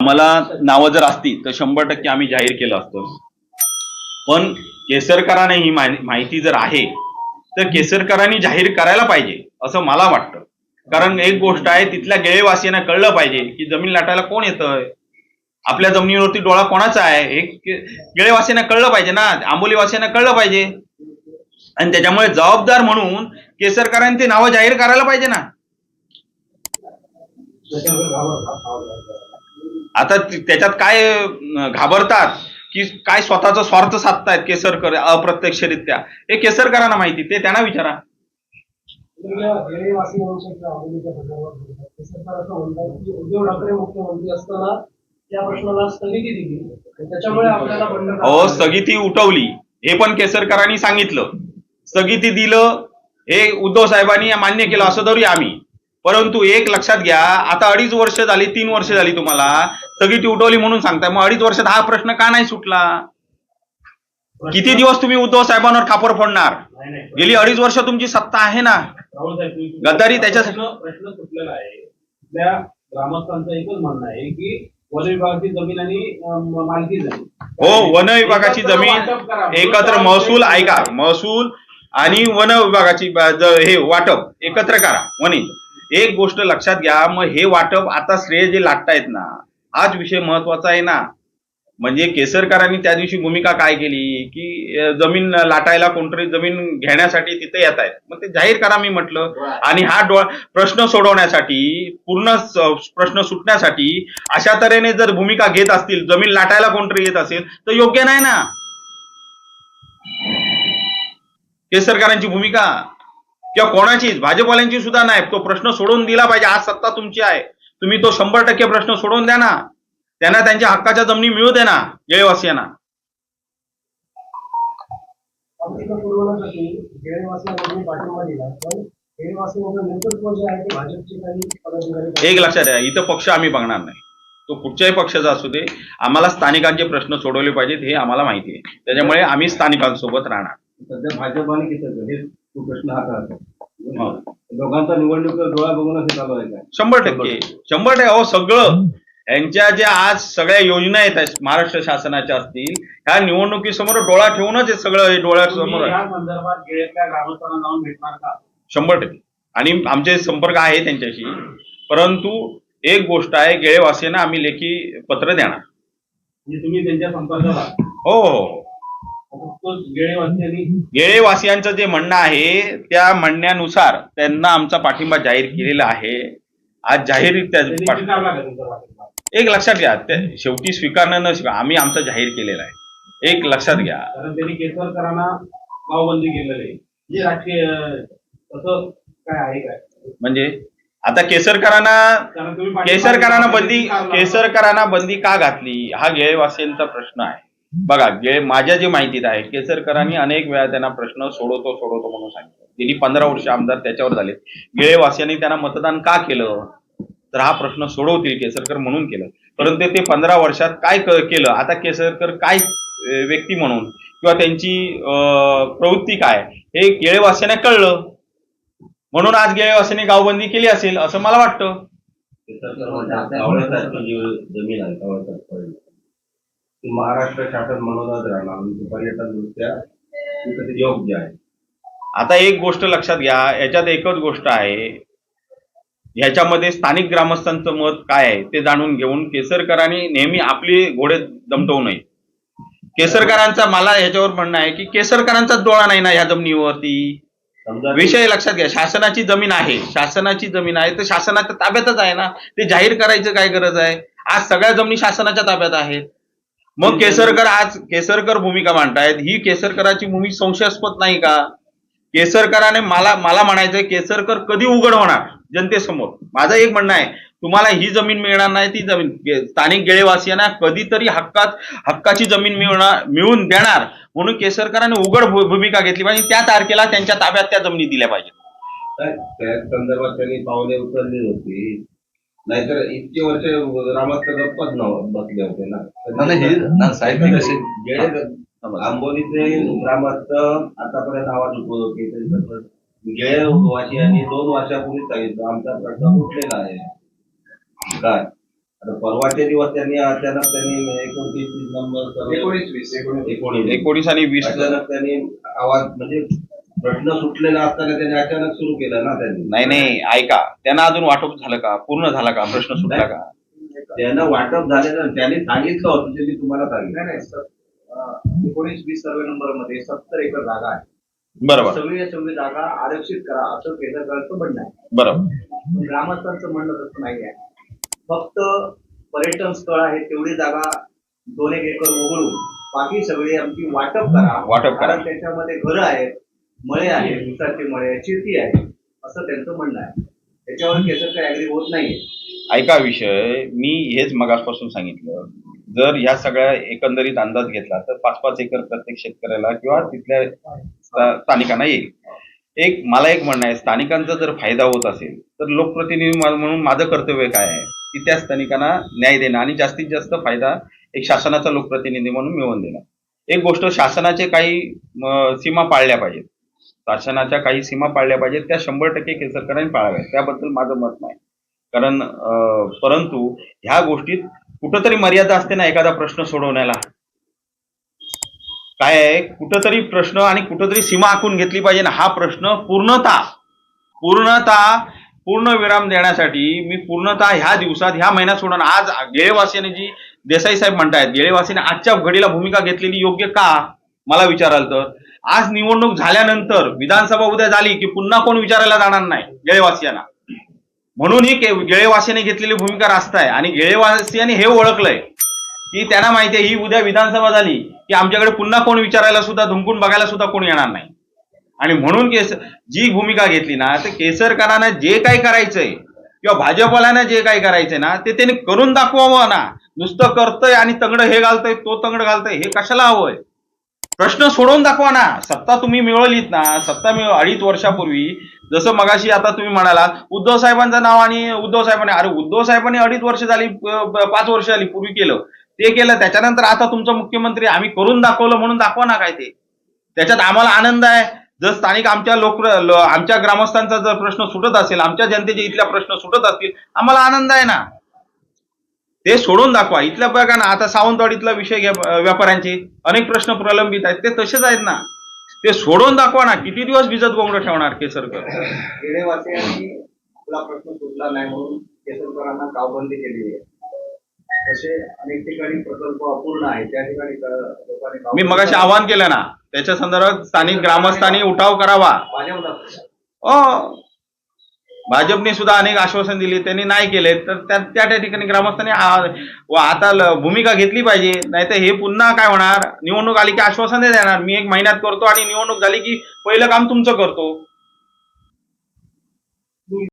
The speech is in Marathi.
मला नावं जर असती तर शंभर टक्के आम्ही जाहीर केलं असतं. पण केसरकरांना ही माहिती जर आहे तर केसरकरांनी जाहीर करायला पाहिजे असं मला वाटतं. कारण एक गोष्ट आहे तिथल्या गेळेवासियांना कळलं पाहिजे की जमीन लाटायला कोण येतंय? आपल्या जमिनीवरती डोळा कोणाचा आहे? हे गेळेवासियांना कळलं पाहिजे ना आंबोलीवासियांना कळलं पाहिजे. आणि त्याच्यामुळे जबाबदार म्हणून केसरकरांनी ते नावं जाहीर करायला पाहिजे ना. आता त्याच्यात काय घाबरतात की काय स्वतःचा स्वार्थ साधतायत केसरकर अप्रत्यक्षरित्या. हे केसरकरांना माहिती ते त्यांना विचारा. अहो स्थगिती उठवली. हे पण केसरकरांनी सांगितलं. स्थगिती दिलं हे उद्धव साहेबांनी मान्य केलं असं धरूया आम्ही. परंतु एक लक्षात घ्या आता अडीच वर्ष झाली तीन वर्ष झाली तुम्हाला स्थगिती उठवली म्हणून सांगताय. मग अडीच वर्षात हा प्रश्न का नाही सुटला? किती दिवस तुम्ही उद्धव साहेबांवर खापर फोडणार? गेली अडीच वर्ष तुमची सत्ता आहे ना? गद्दारी त्याच्यासाठी- प्रश्न सुटलेला आहे. त्या ग्रामस्थांचं एकच म्हणणं आहे की वन विभागाची जमीन आणि मालकी जमीन. हो वन विभागाची जमीन. एकत्र महसूल ऐका. महसूल आणि वन विभागाची हे वाटप एकत्र करा वने एक गोष्ट लक्षात घ्या मग हे वाटप आता श्रेय जे लाटतायत ना हाच विषय महत्त्वाचा आहे ना. म्हणजे केसरकरांनी त्या दिवशी भूमिका काय केली? की जमीन लाटायला कोणतरी जमीन घेण्यासाठी तिथे येत आहेत मग ते जाहीर करा मी म्हटलं. आणि हा डो प्रश्न सोडवण्यासाठी पूर्ण प्रश्न सुटण्यासाठी अशा तऱ्हेने जर भूमिका घेत असतील जमीन लाटायला कोणतरी येत असेल तर योग्य नाही ना. केसरकरांची भूमिका? किंवा कोणाचीच भाजपवाल्यांची सुद्धा नाही. तो प्रश्न सोडवून दिला पाहिजे. आज सत्ता तुमची आहे. तुम्ही तो शंभर टक्के प्रश्न सोडवून द्या ना. त्यांना त्यांच्या हक्काच्या जमिनी मिळू दे ना येळेवासियांना एक लक्षात द्या इथं पक्ष आम्ही बघणार नाही. तो कुठच्याही पक्षाचा असू दे आम्हाला स्थानिकांचे प्रश्न सोडवले पाहिजेत हे आम्हाला माहिती आहे. त्याच्यामुळे आम्ही स्थानिकांसोबत राहणार. सध्या भाजप आणि किती तो प्रश्न हा हो. का दोघांचा निवडणूक डोळा बघून हे चालू आहे काय? शंभर टक्के. शंभर टक्के. अहो सगळं. यांच्या ज्या आज सगळ्या योजना येत आहेत महाराष्ट्र शासनाच्या असतील ह्या निवडणुकीसमोर डोळा ठेवूनच हे सगळं हे डोळ्यासमोर तुम्ही आहे या संदर्भात गेलेल्या ग्रामस्थांना जाऊन भेटणार का? शंभर टक्के. आणि आमचे संपर्क आहे त्यांच्याशी. परंतु एक गोष्ट आहे गेळेवासियांना आम्ही लेखी पत्र देणार. म्हणजे तुम्ही त्यांच्या संपर्कात आहात. हो हो हो. गेळेवासियांचं जे म्हणणं आहे त्या म्हणण्यानुसार त्यांना आमचा पाठिंबा जाहीर केलेला आहे. आज पाठिंबा? एक लक्षात घ्या शेवटी स्वीकारणं न स्वीकार आम्ही आमचा जाहीर केलेला आहे. एक लक्षात घ्या. कारण त्यांनी केसरकरांना गावबंदी केलेली आहे. जे राजकीय अं, तसं काय आहे काय? म्हणजे आता केसरकरांना केसरकरांना बंदी. केसरकरांना बंदी का घातली? हा गेळेवासियांचा प्रश्न आहे. बघा गे माझ्या जे माहितीत आहे केसरकरांनी अनेक वेळा त्यांना प्रश्न सोडवतो सोडवतो म्हणून सांगितलं. गेली पंधरा वर्ष आमदार त्याच्यावर झाले. गेळेवासियांनी त्यांना मतदान का केलं? तर हा प्रश्न सोडवतील केसरकर म्हणून केलं. परंतु ते पंधरा वर्षात काय केलं? आता केसरकर काय व्यक्ती म्हणून? किंवा त्यांची प्रवृत्ती काय? हे गेळेवासियांना कळलं. म्हणून आज गेळेवासियांनी गावबंदी केली असेल असं मला वाटतं कावळ्यासारखी जी जमीन आहे कावळ्यासारखी ती महाराष्ट्र शासन म्हणूनच राहणार. म्हणजे पर्यटन दृष्ट्या तिथं ते योग्य आहे. आता एक गोष्ट लक्षात घ्या. याच्यात एकच गोष्ट आहे. ह्याच्यामध्ये स्थानिक ग्रामस्थांचं मत काय आहे ते जाणून घेऊन केसरकरांनी नेहमी आपली घोडे दमटवू नये. केसरकरांचा मला ह्याच्यावर म्हणणं आहे की केसरकरांचाच डोळा नाही ना ह्या जमिनीवरती? समजा विषय लक्षात घ्या. शासनाची जमीन आहे. शासनाची जमीन आहे. तर शासनाच्या ताब्यातच आहे ना. ते जाहीर करायचं काय गरज आहे? आज सगळ्या जमिनी शासनाच्या ताब्यात आहेत. मग केसरकर आज केसरकर भूमिका मांडतायत. ही केसरकराची भूमी संशयास्पद नाही का? केसरकराने मला मला म्हणायचंय केसरकर कधी उघड होणार? जनतेसमोर. माझं एक म्हणणं आहे तुम्हाला ही जमीन मिळणार नाही ती जमीन स्थानिक गेळेवासियांना कधीतरी हक्कात हक्काची जमीन मिळणार मिळून देणार. म्हणून केसरकरांनी उघड भूमिका घेतली पाहिजे. त्या तारखेला त्यांच्या ताब्यात त्या जमिनी दिल्या पाहिजेत. संदर्भात त्यांनी पावले उचलली होती. नाहीतर इतके वर्ष ग्रामस्थ गप्पच न बसले होते ना. नाही, हे ना, साहेब, कसे- गेले आंबोलीचे ग्रामस्थ आतापर्यंत आवाज उठवत होते गेल्या वाशी आणि दोन वर्षापूर्वी सांगितलं आमचा प्रश्न उठलेला आहे. काय? आता परवाचे दिवस त्यांनी अचानक त्यांनी एकोणतीस नंबर एकोणीस वीस एकोणीस. एकोणीस. एकोणीस आणि वीस. अचानक त्यांनी आवाज म्हणजे प्रश्न सुटलेला असताना त्यांनी अचानक सुरू केला ना त्यांनी? नाही नाही ऐका. त्यांना अजून वाटप झालं का? पूर्ण झाला का? प्रश्न सुटला का? त्यांना वाटप झालेलं त्यांनी सांगितलं होतं ते मी तुम्हाला सांगितलं. नाही नाही सर. अं, एकोणीस वीस सर्वे नंबरमध्ये सत्तर एकर जागा आहे. बरोबर. सगळी सगळी जागा आरक्षित करा असं केंद्राचं म्हणणं आहे. बरोबर. ग्रामस्थांचं म्हणणं तसं नाही आहे. फक्त पर्यटन स्थळ आहे तेवढी जागा दोन एक एकर वगळून. बाकी सगळी आमची वाटप करा. वाटप करा. कारण त्याच्यामध्ये घरं आहेत. मळे आहेत उसाचे मळे शेती आहे असं त्यांचं म्हणणं आहे. त्याच्यावर केसरकर ऍग्री होत नाहीये. ऐका विषय मी हेच मगासपासून सांगितलं. जर ह्या सगळ्या एकंदरीत अंदाज घेतला तर पाच पाच एकर प्रत्येक शेतकऱ्याला किंवा तिथल्या स्थानिकांना येईल. एक मला एक म्हणणं आहे स्थानिकांचा जर फायदा होत असेल तर लोकप्रतिनिधी म्हणून माझं कर्तव्य काय आहे? की त्या स्थानिकांना न्याय देणं आणि जास्तीत जास्त फायदा एक शासनाचा लोकप्रतिनिधी म्हणून मिळवून देणं. एक गोष्ट शासनाचे काही सीमा पाळल्या पाहिजेत. शासनाच्या काही सीमा पाळल्या पाहिजेत. त्या शंभर टक्के केसरकरांनी पाळाव्यात. त्याबद्दल माझं मत नाही. कारण परंतु ह्या गोष्टीत कुठंतरी मर्यादा असते ना एखादा प्रश्न सोडवण्याला. काय आहे? कुठंतरी प्रश्न आणि कुठंतरी सीमा आखून घेतली पाहिजे ना. हा प्रश्न पूर्णता पूर्णता पूर्ण विराम देण्यासाठी मी पूर्णतः ह्या दिवसात ह्या महिन्यात सोडून आज गेळेवासीने जी देसाई साहेब म्हणतायत गेळेवासीने आजच्या घडीला भूमिका घेतलेली योग्य का? मला विचाराल तर. आज निवडणूक झाल्यानंतर विधानसभा उद्या झाली की पुन्हा कोण विचारायला जाणार नाही? गेळेवासियांना. म्हणून ही के- गेळेवासियाने घेतलेली भूमिका रास्त आहे. आणि गेळेवासियाने हे ओळखलंय की त्यांना माहिती आहे ही उद्या विधानसभा झाली की आमच्याकडे पुन्हा कोण विचारायला सुद्धा धुमकून बघायला सुद्धा कोण येणार नाही. आणि म्हणून केस जी भूमिका घेतली ना ते केसरकरांना जे काही करायचंय किंवा भाजपवाल्यानं जे काही करायचंय ना ते त्यांनी करून दाखवावं ना. नुसतं करतंय आणि तंगड हे घालतंय तो तंगड घालतंय हे कशाला हवंय? प्रश्न सोडवून दाखवा ना. सत्ता तुम्ही मिळवलीत ना. सत्ता मिळव अडीच वर्षापूर्वी जसं मगाशी आता तुम्ही म्हणाला उद्धव साहेबांचं नाव आणि उद्धव साहेबांनी अरे उद्धव साहेबांनी अडीच वर्ष झाली पाच वर्ष झाली पूर्वी केलं. ते केलं त्याच्यानंतर आता तुमचं मुख्यमंत्री आम्ही करून दाखवलं म्हणून दाखवा ना काय ते. त्याच्यात आम्हाला आनंद आहे. जर स्थानिक आमच्या लोक आमच्या ग्रामस्थांचा जर प्रश्न सुटत असेल आमच्या जनतेचे इथल्या प्रश्न सुटत असतील आम्हाला आनंद आहे ना. ते सोडून दाखवा. इथल्या बघा ना आता सावंतवाडीतला विषय घ्या व्यापाऱ्यांचे. अनेक प्रश्न प्रलंबित आहेत. ते तसेच आहेत ना. ते सोडून दाखवा ना. किती दिवस भिजत गोंगड ठेवणार केसरकर आपला प्रश्न सुटला नाही म्हणून केसरकरांना कावबंदी केलेली आहे. तसे अनेक ठिकाणी प्रकल्प अपूर्ण आहे त्या ठिकाणी मी मगाशी. आवाहन केलं ना. त्याच्या संदर्भात स्थानिक ग्रामस्थांनी उठाव करावा. भाजपने सुद्धा अनेक आश्वासन दिली त्यांनी नाही केले तर त्या त्या त्या ठिकाणी ग्रामस्थांनी आता भूमिका घेतली पाहिजे नाहीतर हे पुन्हा काय होणार? निवडणूक आली की आश्वासन देणार. मी एक महिन्यात करतो आणि निवडणूक झाली की पहिलं काम तुमचं करतो.